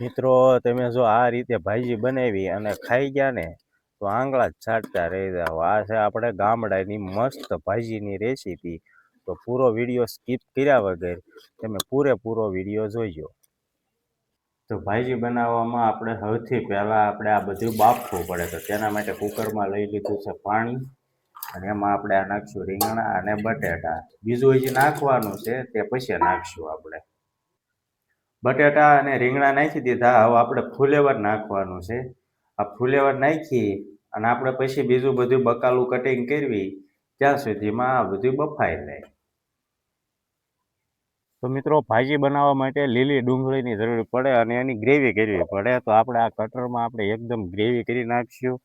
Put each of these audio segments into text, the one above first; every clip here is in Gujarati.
મિત્રો, તમે જો આ રીતે ભાજી બનાવી અને ખાઈ ગયા ને, તો આંગળા જ છાંટતા રહી જાઓ. આ છે આપણે ગામડાની મસ્ત ભાજીની રેસીપી. તો પૂરો વીડિયો સ્કીપ કર્યા વગર તમે પૂરેપૂરો વીડિયો જોઈજો તો ભાજી બનાવવામાં આપણે સૌથી પહેલાં આપણે આ બધું બાફવું પડે તો તેના માટે કુકરમાં લઈ લીધું છે પાણી અને એમાં આપણે આ નાખશું રીંગણા અને બટેટા. બીજું હજી નાખવાનું છે તે પછી નાખશું આપણે. બટેટા અને રીંગણા નાખી દીધા. હવે આપણે ફુલેવર નાખવાનું છે. આ ફુલેવર નાખી અને આપણે પછી બીજું બધું બકાલું કટિંગ કરવી. ત્યાં સુધીમાં આ બધું બફાઈ જાય. તો મિત્રો, ભાજી બનાવવા માટે લીલી ડુંગળીની જરૂર પડે અને એની ગ્રેવી કરવી પડે. તો આપણે આ કટરમાં આપણે એકદમ ગ્રેવી કરી નાખશું.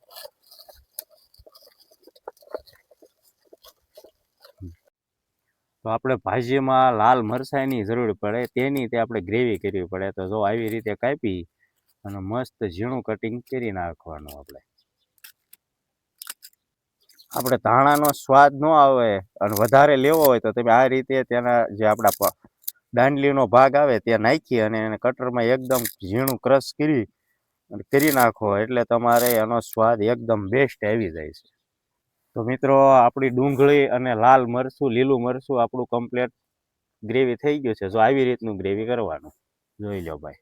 તો આપણે ભાજીમાં લાલ મરસાઈની જરૂર પડે, તેની તે આપણે ગ્રેવી કરવી પડે. તો જો આવી રીતે કાપી અને મસ્ત ઝીણું કટિંગ કરી નાખવાનું આપણે. આપણે ધાણાનો સ્વાદ ન આવે અને વધારે લેવો હોય તો તમે આ રીતે તેના જે આપણા દાંડલીનો ભાગ આવે ત્યાં નાખી અને એને કટરમાં એકદમ ઝીણું ક્રશ કરી કરી નાખો એટલે તમારે એનો સ્વાદ એકદમ બેસ્ટ આવી જાય છે. તો મિત્રો, આપણી ડુંગળી અને લાલ મરચું, લીલું મરચું આપણું કમ્પ્લેટ ગ્રેવી થઈ ગયું છે. જો આવી રીતનું ગ્રેવી કરવાનું, જોઈ લો ભાઈ.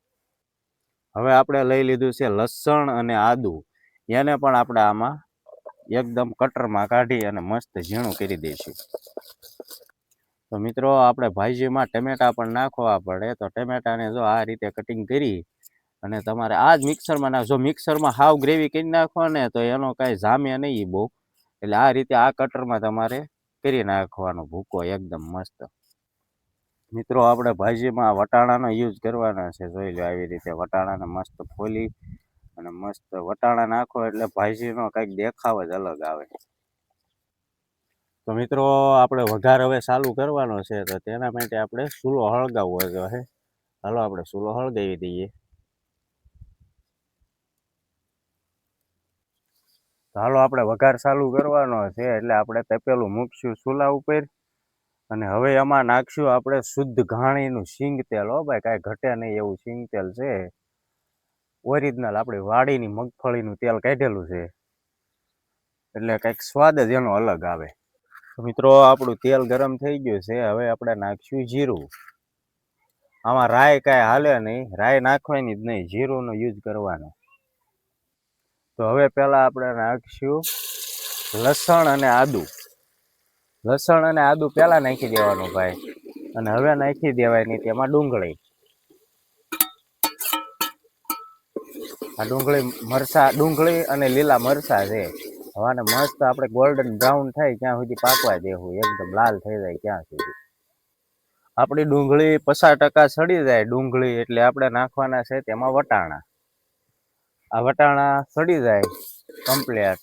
હવે આપણે લઈ લીધું છે લસણ અને આદુ. એને પણ આપણે આમાં એકદમ કટરમાં કાઢી અને મસ્ત ઝીણું કરી દઈશું. તો મિત્રો, આપણે ભાજીમાં ટમેટા પણ નાખવા પડે. તો ટમેટાને જો આ રીતે કટિંગ કરી અને તમારે આ જ મિક્સરમાં જો મિક્સરમાં હાવ ગ્રેવી કરી નાખો ને તો એનો કાંઈ જામે નહીં બહુ. એટલે આ રીતે આ કટરમાં તમારે કરી નાખવાનો ભૂકો એકદમ મસ્ત. મિત્રો, આપણે ભાજીમાં વટાણાનો યુઝ કરવાના છે. જોઈ લો આવી રીતે વટાણાને મસ્ત ફોલી અને મસ્ત વટાણા નાખો એટલે ભાજીનો કંઈક દેખાવ જ અલગ આવે. તો મિત્રો, આપણે વઘાર હવે ચાલુ કરવાનો છે. તો તેના માટે આપણે ચૂલો હળગાવવો જોઈએ હાલો, આપણે ચૂલો હળગાવી દઈએ. હાલો આપણે વઘાર ચાલુ કરવાનો છે, એટલે આપણે તપેલું મૂકશું ચૂલા ઉપર. અને હવે એમાં નાખશું આપણે શુદ્ધ ઘાણીનું સિંગ તેલ હો ભાઈ, કાંઈ ઘટે નહીં એવું સિંગ તેલ છે. ઓરિજિનલ આપણી વાડીની મગફળીનું તેલ કાઢેલું છે. એટલે કંઈક સ્વાદ જ એનો અલગ આવે. મિત્રો, આપણું તેલ ગરમ થઈ ગયું છે. હવે આપણે નાખશું જીરું. આમાં રાય કાંઈ હાલે નહીં. રાય નાખવાની જ નહીં, જીરુંનો યુઝ કરવાનો. તો હવે પહેલાં આપણે નાખશું લસણ અને આદુ. લસણ અને આદુ પહેલાં નાખી દેવાનું ભાઈ. અને હવે નાખી દેવાની તેમાં ડુંગળી. આ ડુંગળી મરસા, ડુંગળી અને લીલા મરસા છે. હવાને મસ્ત આપણે ગોલ્ડન બ્રાઉન થાય ત્યાં સુધી પાકવા દેવું. એકદમ લાલ થઈ જાય ત્યાં સુધી. આપણી ડુંગળી પચાસ ટકા સડી જાય ડુંગળી એટલે આપણે નાખવાના છે તેમાં વટાણા. આ વટાણા સડી જાય કમ્પ્લેટ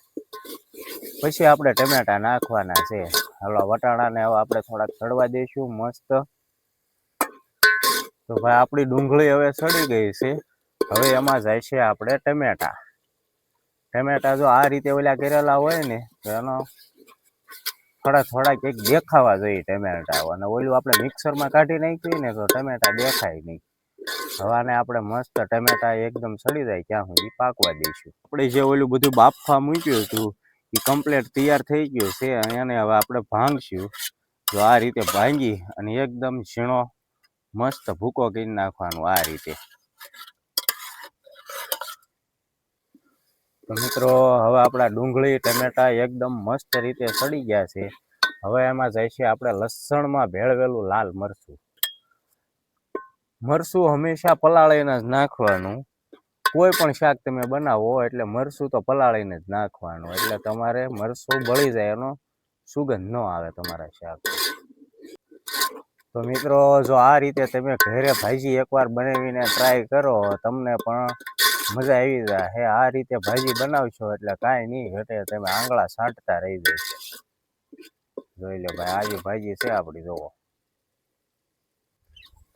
પછી આપણે ટમેટા નાખવાના છે. હાલો વટાણાને હવે આપણે થોડાક સડવા દઈશું મસ્ત. તો ભાઈ, આપણી ડુંગળી હવે સડી ગઈ છે. હવે એમાં જાય છે આપણે ટમેટા. ટમેટા જો આ રીતે ઓલા કરેલા હોય ને, તો એનો થોડા થોડા કંઈક દેખાવા જોઈએ ટમેટા. અને ઓલું આપણે મિક્સરમાં કાઢી નાખ્યું ને, તો ટમેટા દેખાય નહીં. હવાને આપણે મસ્ત ટમેટા એકદમ સડી જાય ત્યાં સુધી પાકવા દઈશું. આપણે જે ઓલું બધું બાફવા મૂક્યું હતું એ કમ્પ્લેટ તૈયાર થઈ ગયું છે અને એને હવે આપણે ભાંગશું. જો આ રીતે ભાંગી અને એકદમ ઝીણો મસ્ત ભૂકો કરી નાખવાનો આ રીતે. તો મિત્રો હવે આપણા ડુંગળી ટમેટા એકદમ મસ્ત રીતે સડી ગયા છે. હવે એમાં જાય છે આપણે લસણમાં ભેળવેલું લાલ મરચું. મરચું હંમેશા પલાળીને જ નાખવાનું. કોઈ પણ શાક તમે બનાવો એટલે મરસું તો પલાળીને જ નાખવાનું. એટલે તમારે મરસું બળી જાય એનો સુગંધ ન આવે તમારા શાક. તો મિત્રો, જો આ રીતે તમે ઘરે ભાજી એકવાર બનાવીને ટ્રાય કરો, તમને પણ મજા આવી જાય હે આ રીતે ભાજી બનાવશો એટલે કાંઈ નહીં ઘટે તમે આંગળા છાંટતા રહી જશે. જોઈ લો ભાઈ આવી ભાજી છે આપણી જોવો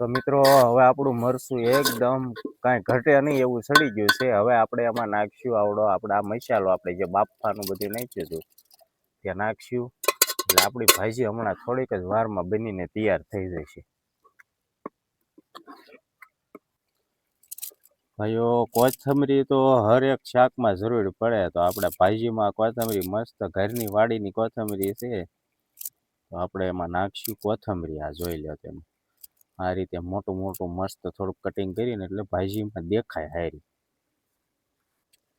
તો મિત્રો, હવે આપણું મરસું એકદમ કાંઈ ઘટે નહીં એવું સડી ગયું છે. હવે આપણે એમાં નાખશું આવડો આપણે આ મસાલો આપણે જે બાફવાનું બધું નાખ્યું હતું, ત્યાં નાખશું. એટલે આપણી ભાજી હમણાં થોડીક જ વારમાં બનીને તૈયાર થઈ જશે. ભાઈઓ, કોથમરી તો હર એક શાકમાં જરૂર પડે. તો આપણે ભાજીમાં કોથમરી મસ્ત ઘરની વાડીની કોથમરી છે. તો આપણે એમાં નાખશું કોથમરી, આ જોઈ લો તેમ. આ રીતે મોટું મોટું મસ્ત થોડુંક કટિંગ કરીને એટલે ભાજીમાં દેખાય હારી.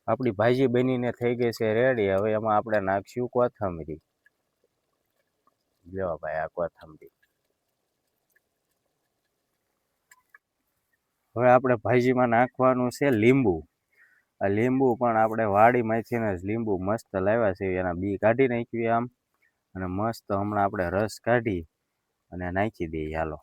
આપણી ભાજી બનીને થઈ ગઈ છે રેડી હવે એમાં આપણે નાખશું કોથમરી. લેવા ભાઈ આ કોથમરી. હવે આપણે ભાજીમાં નાખવાનું છે લીંબુ. આ લીંબુ પણ આપણે વાડીમાંથી જ લીંબુ મસ્ત લાવ્યા છે. એના બી કાઢી નાખ્યું આમ. અને મસ્ત હમણાં આપણે રસ કાઢી અને નાખી દઈએ હાલો.